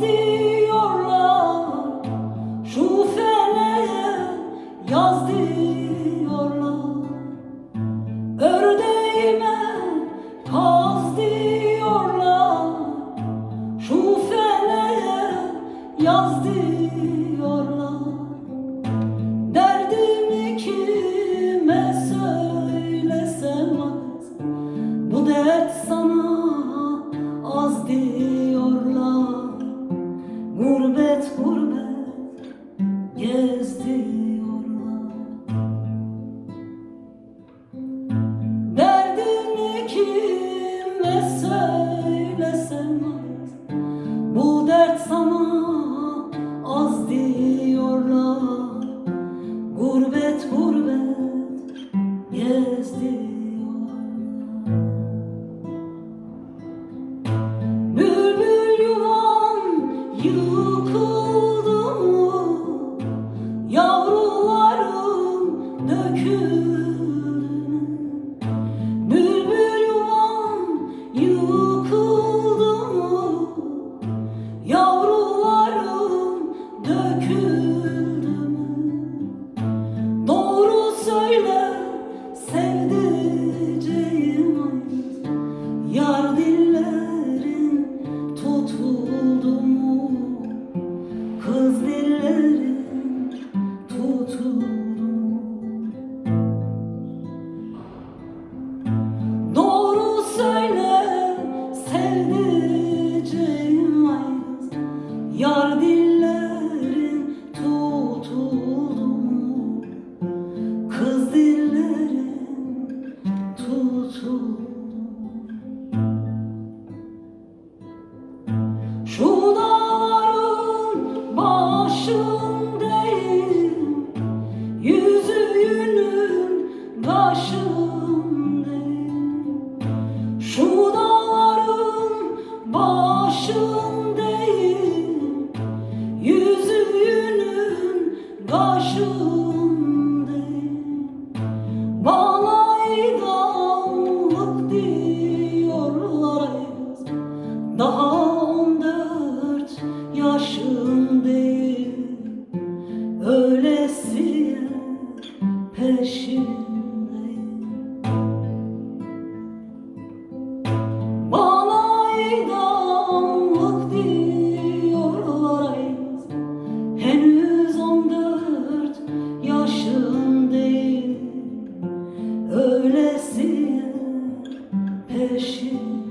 diyorlar Şu feleğe yaz diyorlar. Ördeğime Şu feleğe yaz Derdimi kime söylesem Bu dert sana az diyorlar Gurbet gurbet gez diyorlar Derdimi kime söylesem söyle sevdiceğim ay Yar dillerin tutuldu mu? Kız dillerin tutuldu? Şu dağların başındayım Yüzüğünün başındayım aşığın değil Yüzüğünün Bana idamlık diyorlar Daha on dört yaşım değil. Öylesiye peşin öylesi peşin